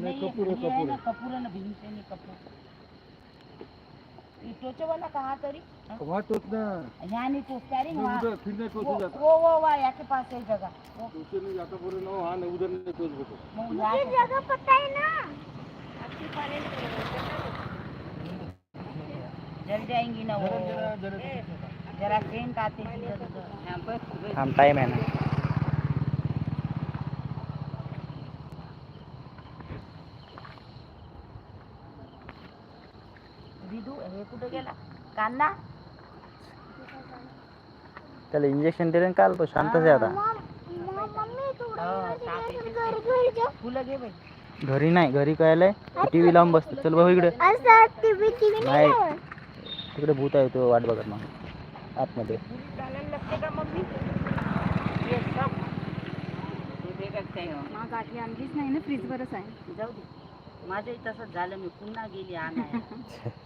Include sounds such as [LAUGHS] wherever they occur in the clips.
नाही कपूर हे कपूर ना कपूर आहे ना भीमसेनी कपूर ये कहाँ तरी? हाँ? वहाँ टोच ना यहाँ नहीं टोचता रे नहीं, वहाँ उधर फिर नहीं वो टोच जाता वो वो वहाँ यहाँ के पास है जगह। टोचे नहीं जाता बोले ना हाँ नहीं उधर नहीं टोच बोले। जगह पता है ना। जल जाएँगी ना वो। जरा जरा जरा जरा सेंट आते हैं थांब टाईम आहे ना। विदू हे कुठे गेला? कांदा? त्याला इंजेक्शन दिलं काल तो शांतच आहे आता. तू हो. घर घरी जा. फुलं घे बाई. घरी नाही घरी कळलंय. टीव्ही लावून बसतो. चल भाऊ इकडे. असं टीव्ही टीव्ही नाही. नाही. तिकडे भूत आहे तो वाट बघत मग आतमध्ये. लगते का मम्मी? ये सब हे बेगत काय हो. मग गाठी आणलीच नाही ना फ्रीजवरच आहे. जाऊ दे. माझंही तसंच झालं मी पुन्हा गेली आणायला. [LAUGHS]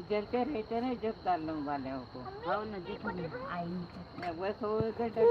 जलते रहते ना जब डालने वाले को हो ना देखो ना आई बस हो घंटे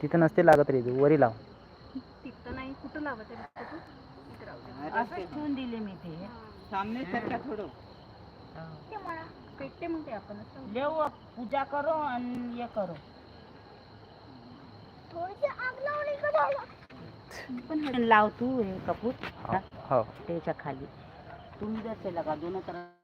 तिथं नसते लागत रिदू वरी लाव. तिथं नाही कुठं लावत तू? असंच ठेवून दिले मी ते. सामने सरका थोडं. ते पेटते मग ते आपणच लावू. पूजा करो आणि हे करो. थोडीशी आग लावली का पण [LAUGHS] लाव तू हे कपूर. हो, हो. त्याच्याखाली. तुम्ही इधर से लगा दोनों तरफ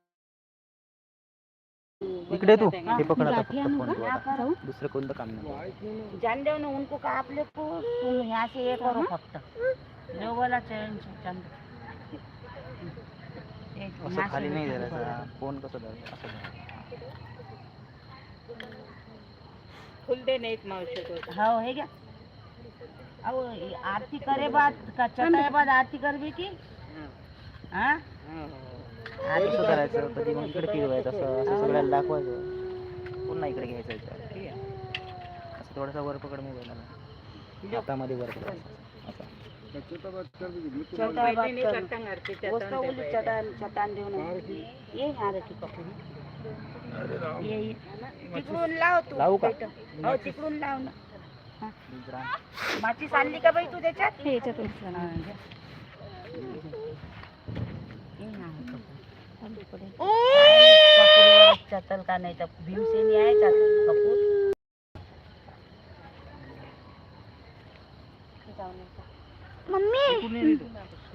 इकडे तू. हाँ, हे पकड आणू फ़ोन का? तू करो दुसरं कोणतं काम नाही. जान दो ना उनको का आप लोग को तुम यहाँ से ये करो फक्त. लो वाला चैन चंद. एक असं खाली नाही ये धरायचा. फ़ोन कसं धरायचं? असं. खुल दे नहीं मावशी को हाँ है क्या अब आरती करे बाद का चटाया बाद आरती करबी की? हाँ. आरती कसं कर- करायचं कधी मग इकडे फिरवायचं असं असं सगळ्याला दाखवायचं. पुन्हा इकडे घ्यायचं याच्यावर. असं थोडासा वर पकड मोबाईल हातामध्ये वर पकडायचं असं. छोटा बात कर दीजिए मैं छोटा बात कर उसका उल्ली चटान चटान देऊन ये. यहाँ रखी कपूर ये ये. तिकडून लाव तू. लावू का? पेटं. हो तिकडून लाव ना. दुसरा. माचीस आणली का बाई तू त्याच्यात? हे याच्यातून हा, घे. ये ना आहे कपूर. कपूरवरच चतल का नाही तर भीमसेनी आहे चतल कपूर मम्मी।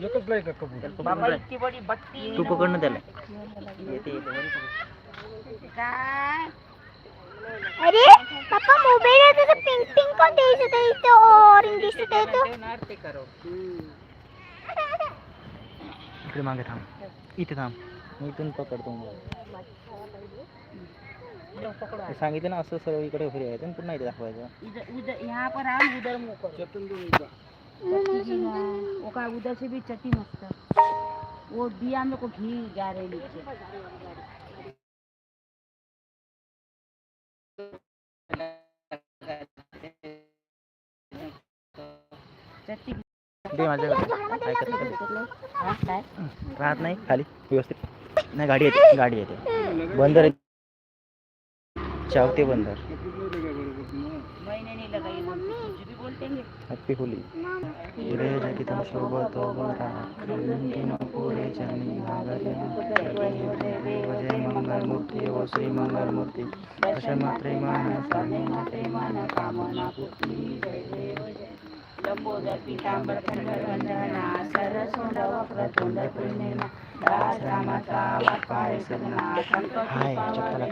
एकच लाईक कपूर बाबा इतकी बडी बट्टी तू पकड ना त्याला काय अरे पप्पा मोबाईल त्याचं पिंक पिंक कोण दिसत आहे इथे ऑरेंज दिसत आहे तो। आरती करो इकडे मागे थांब इथे थांब इथून पकडतो पकड़ो ते सांगितलं ना असं सर्व इकडे पुन्हा इथे दाखवायचं. उधर यहाँ पर आम उधर मुँह करो। उधर से भी चट्टी मस्त वो दिया में को घी जा रहे नीचे। चट्टी दे माझ्याकडे. हाँ राहत नाही खाली व्यवस्थित. नाही गाडी येते गाडी येते. बंदर चावते बंदर. हॅपी होली. सोबत जय मंगलमूर्ती व श्री मंगलमूर्ती अशा मात्रे मान कामना पूर्ती लंबोदर खंडर वंदना सरसोंड वक्रतुंड पूर्णिमा दास रामाचा वाकाय सगना चप्पल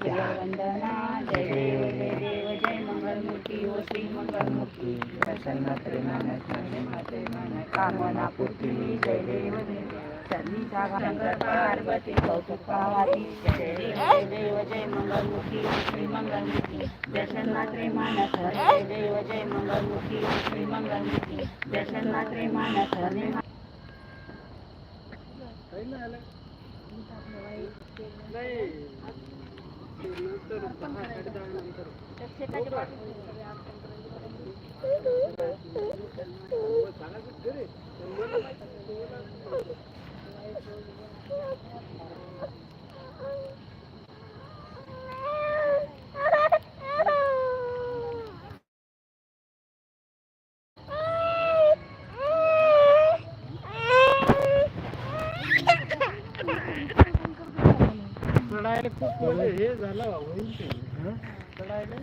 जय वंदना जय देव जय देव जय मंगल मूर्ती ओ श्री मंगल मूर्ती दर्शन मात्रे मान कामना पूर्ती जय देव जय शंकर पार्वती कौतुक पावाती जय देव जय मंगल मूर्ती श्री मंगल मूर्ती दर्शन मात्रे मानस जय देव जय मंगल मूर्ती ओ श्री मंगल मूर्ती दर्शन मात्रे मानस चढायला खूप म्हणजे हे झालं होईल ते. चढायला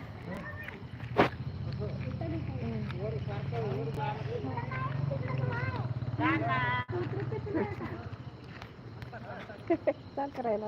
[LAUGHS] चाल करायला.